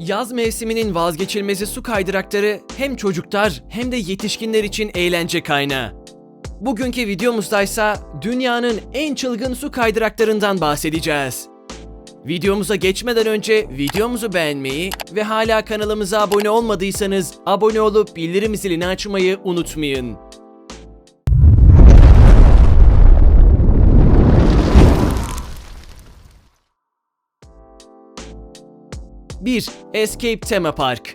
Yaz mevsiminin vazgeçilmezi su kaydırakları hem çocuklar hem de yetişkinler için eğlence kaynağı. Bugünkü videomuzdaysa dünyanın en çılgın su kaydıraklarından bahsedeceğiz. Videomuza geçmeden önce videomuzu beğenmeyi ve hala kanalımıza abone olmadıysanız abone olup bildirim zilini açmayı unutmayın. Bir Escape Tema Park.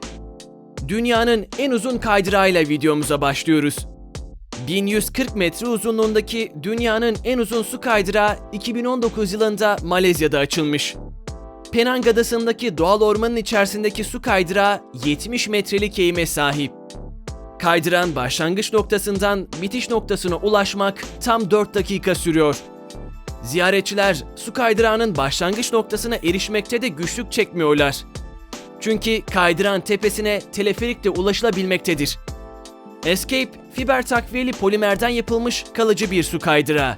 Dünyanın en uzun kaydırağıyla videomuza başlıyoruz. 1140 metre uzunluğundaki dünyanın en uzun su kaydırağı 2019 yılında Malezya'da açılmış. Penang Adası'ndaki doğal ormanın içerisindeki su kaydırağı 70 metrelik eğime sahip. Kaydırağın başlangıç noktasından bitiş noktasına ulaşmak tam 4 dakika sürüyor. Ziyaretçiler su kaydırağının başlangıç noktasına erişmekte de güçlük çekmiyorlar. Çünkü kaydırağın tepesine teleferikle ulaşılabilmektedir. Escape, fiber takviyeli polimerden yapılmış kalıcı bir su kaydırağı.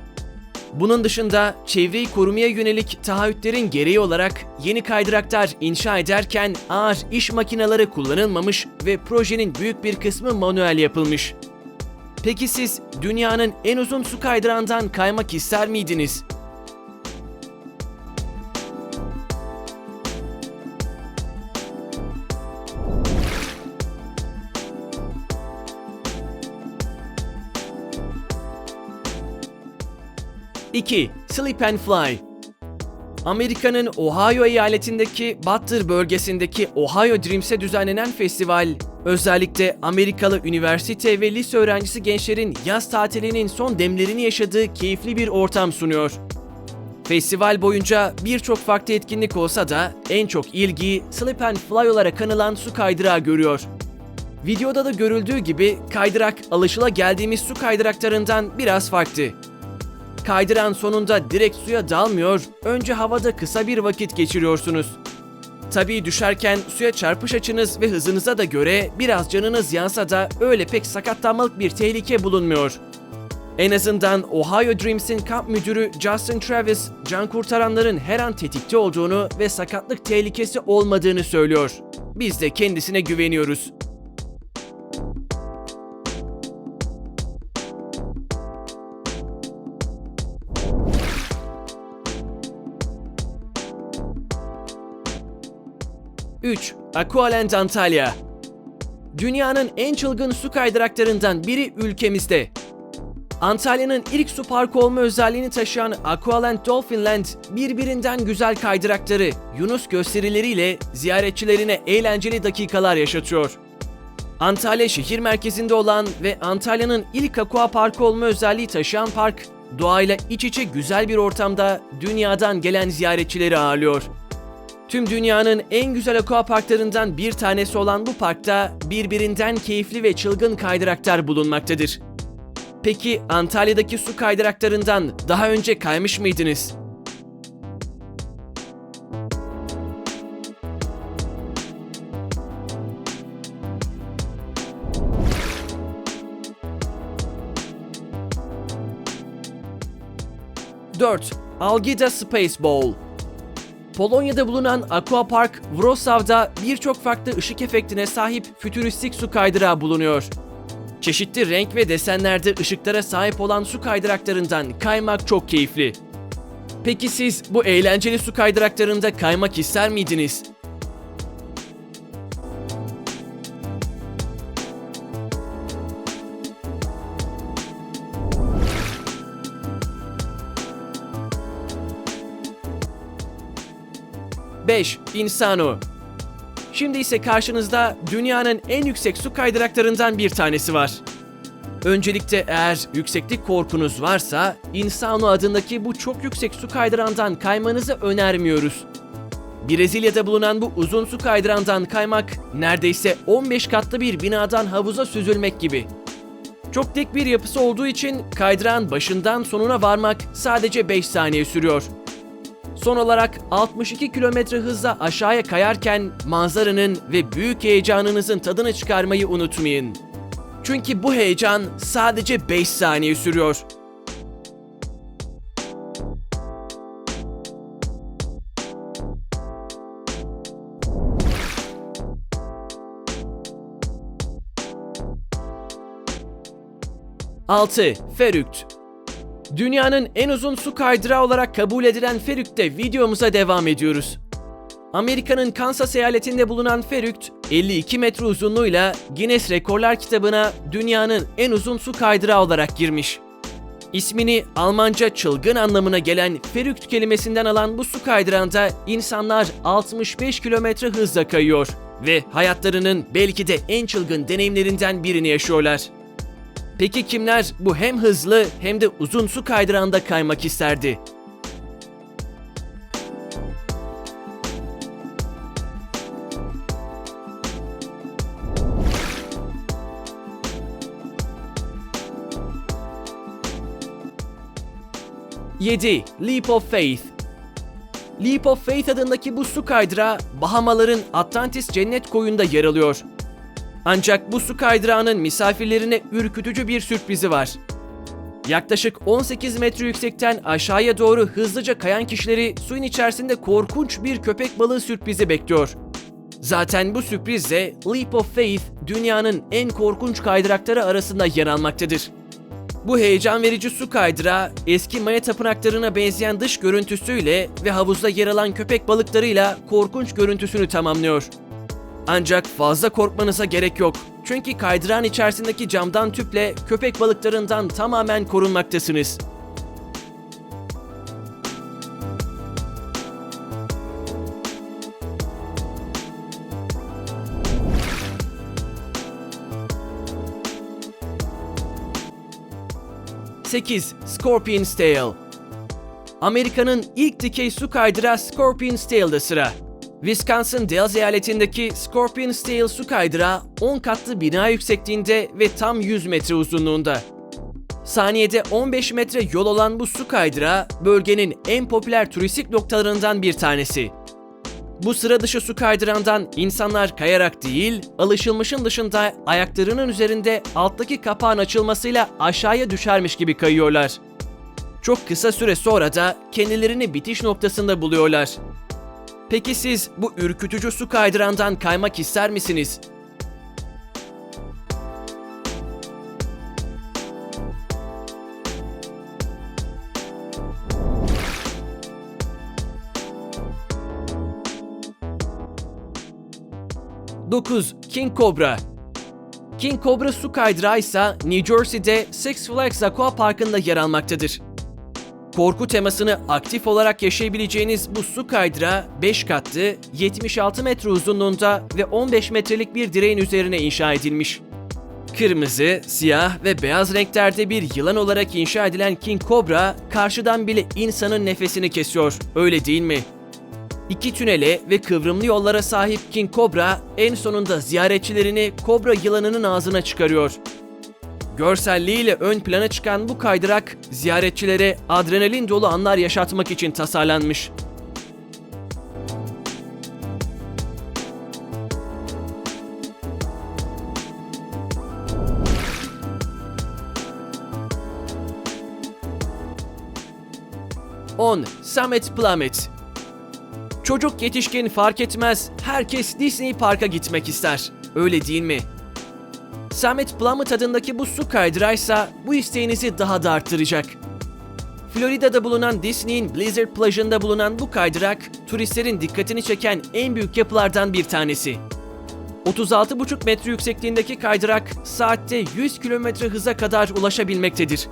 Bunun dışında çevreyi korumaya yönelik taahhütlerin gereği olarak yeni kaydıraklar inşa ederken ağır iş makineleri kullanılmamış ve projenin büyük bir kısmı manuel yapılmış. Peki siz dünyanın en uzun su kaydırağından kaymak ister miydiniz? İki, Sleep and Fly. Amerika'nın Ohio eyaletindeki Butler bölgesindeki Ohio Dreams'e düzenlenen festival, özellikle Amerikalı üniversite ve lise öğrencisi gençlerin yaz tatilinin son demlerini yaşadığı keyifli bir ortam sunuyor. Festival boyunca birçok farklı etkinlik olsa da en çok ilgiyi Slip and Fly olarak anılan su kaydırağı görüyor. Videoda da görüldüğü gibi kaydırak alışıla geldiğimiz su kaydıraklarından biraz farklı. Kaydıran sonunda direkt suya dalmıyor, önce havada kısa bir vakit geçiriyorsunuz. Tabii düşerken suya çarpış açınız ve hızınıza da göre biraz canınız yansa da öyle pek sakatlanmalık bir tehlike bulunmuyor. En azından Ohio Dreams'in kamp müdürü Justin Travis, can kurtaranların her an tetikte olduğunu ve sakatlık tehlikesi olmadığını söylüyor. Biz de kendisine güveniyoruz. Üç, Aqualand Antalya. Dünyanın en çılgın su kaydıraklarından biri ülkemizde. Antalya'nın ilk su parkı olma özelliğini taşıyan Aqualand Dolphinland birbirinden güzel kaydırakları, Yunus gösterileriyle ziyaretçilerine eğlenceli dakikalar yaşatıyor. Antalya şehir merkezinde olan ve Antalya'nın ilk aqua parkı olma özelliği taşıyan park, doğayla iç içe güzel bir ortamda dünyadan gelen ziyaretçileri ağırlıyor. Tüm dünyanın en güzel aquaparklarından bir tanesi olan bu parkta birbirinden keyifli ve çılgın kaydıraklar bulunmaktadır. Peki Antalya'daki su kaydıraklarından daha önce kaymış mıydınız? Dört, Algida Space Bowl Polonya'da bulunan Aquapark Wrocław'da birçok farklı ışık efektine sahip fütüristik su kaydırağı bulunuyor. Çeşitli renk ve desenlerde ışıklara sahip olan su kaydıraklarından kaymak çok keyifli. Peki siz bu eğlenceli su kaydıraklarında kaymak ister miydiniz? Beş, Insano. Şimdi ise karşınızda dünyanın en yüksek su kaydıraklarından bir tanesi var. Öncelikle eğer yükseklik korkunuz varsa Insano adındaki bu çok yüksek su kaydırandan kaymanızı önermiyoruz. Brezilya'da bulunan bu uzun su kaydırandan kaymak neredeyse 15 katlı bir binadan havuza süzülmek gibi. Çok dik bir yapısı olduğu için kaydırağın başından sonuna varmak sadece 5 saniye sürüyor. Son olarak 62 km hızla aşağıya kayarken manzaranın ve büyük heyecanınızın tadını çıkarmayı unutmayın. Çünkü bu heyecan sadece 5 saniye sürüyor. Altı Ferükt Dünyanın en uzun su kaydırağı olarak kabul edilen Ferükt'te videomuza devam ediyoruz. Amerika'nın Kansas eyaletinde bulunan Ferükt, 52 metre uzunluğuyla Guinness Rekorlar kitabına dünyanın en uzun su kaydırağı olarak girmiş. İsmini Almanca çılgın anlamına gelen Ferükt kelimesinden alan bu su kaydırağında insanlar 65 kilometre hızla kayıyor ve hayatlarının belki de en çılgın deneyimlerinden birini yaşıyorlar. Peki kimler bu hem hızlı hem de uzun su kaydırağında kaymak isterdi? Yedi, Leap of Faith Leap of Faith adındaki bu su kaydırağı Bahamaların Atlantis Cennet Koyu'nda yer alıyor. Ancak bu su kaydırağının misafirlerine ürkütücü bir sürprizi var. Yaklaşık 18 metre yüksekten aşağıya doğru hızlıca kayan kişileri suyun içerisinde korkunç bir köpek balığı sürprizi bekliyor. Zaten bu sürprizle Leap of Faith dünyanın en korkunç kaydırakları arasında yer almaktadır. Bu heyecan verici su kaydırağı eski Maya tapınaklarına benzeyen dış görüntüsüyle ve havuzda yer alan köpek balıklarıyla korkunç görüntüsünü tamamlıyor. Ancak fazla korkmanıza gerek yok. Çünkü kaydırağın içerisindeki camdan tüple köpek balıklarından tamamen korunmaktasınız. Sekiz, Scorpion's Tail Amerika'nın ilk dikey su kaydırağı Scorpion's Tail'da sıra. Wisconsin Dells eyaletindeki Scorpion's Tail su kaydırağı 10 katlı bina yüksekliğinde ve tam 100 metre uzunluğunda. Saniyede 15 metre yol olan bu su kaydırağı bölgenin en popüler turistik noktalarından bir tanesi. Bu sıra dışı su kaydırağından insanlar kayarak değil, alışılmışın dışında ayaklarının üzerinde alttaki kapağın açılmasıyla aşağıya düşermiş gibi kayıyorlar. Çok kısa süre sonra da kendilerini bitiş noktasında buluyorlar. Peki siz bu ürkütücü su kaydırandan kaymak ister misiniz? Dokuz, King Cobra King Cobra su kaydırağı ise New Jersey'de Six Flags Aqua Parkı'nda yer almaktadır. Korku temasını aktif olarak yaşayabileceğiniz bu su kaydırağı 5 katlı, 76 metre uzunluğunda ve 15 metrelik bir direğin üzerine inşa edilmiş. Kırmızı, siyah ve beyaz renklerde bir yılan olarak inşa edilen King Cobra karşıdan bile insanın nefesini kesiyor. Öyle değil mi? İki tünele ve kıvrımlı yollara sahip King Cobra en sonunda ziyaretçilerini kobra yılanının ağzına çıkarıyor. Görselliğiyle ön plana çıkan bu kaydırak ziyaretçilere adrenalin dolu anlar yaşatmak için tasarlanmış. On Summit Plummet Çocuk yetişkin fark etmez, herkes Disney Park'a gitmek ister. Öyle değil mi? Summit Plummet adındaki bu su kaydıraysa bu isteğinizi daha da arttıracak. Florida'da bulunan Disney'in Blizzard plajında bulunan bu kaydırak, turistlerin dikkatini çeken en büyük yapılardan bir tanesi. 36,5 metre yüksekliğindeki kaydırak saatte 100 km hıza kadar ulaşabilmektedir.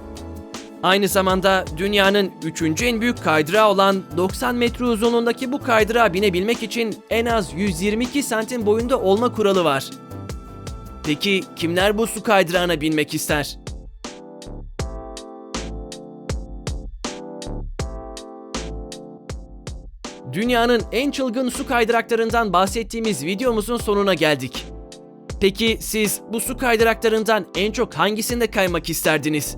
Aynı zamanda dünyanın 3. en büyük kaydırağı olan 90 metre uzunluğundaki bu kaydırağa binebilmek için en az 122 santim boyunda olma kuralı var. Peki kimler bu su kaydırağına binmek ister? Dünyanın en çılgın su kaydıraklarından bahsettiğimiz videomuzun sonuna geldik. Peki siz bu su kaydıraklarından en çok hangisinde kaymak isterdiniz?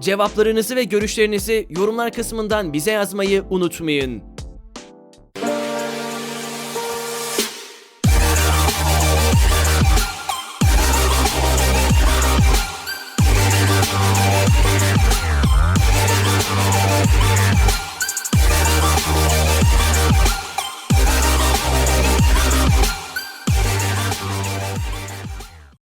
Cevaplarınızı ve görüşlerinizi yorumlar kısmından bize yazmayı unutmayın.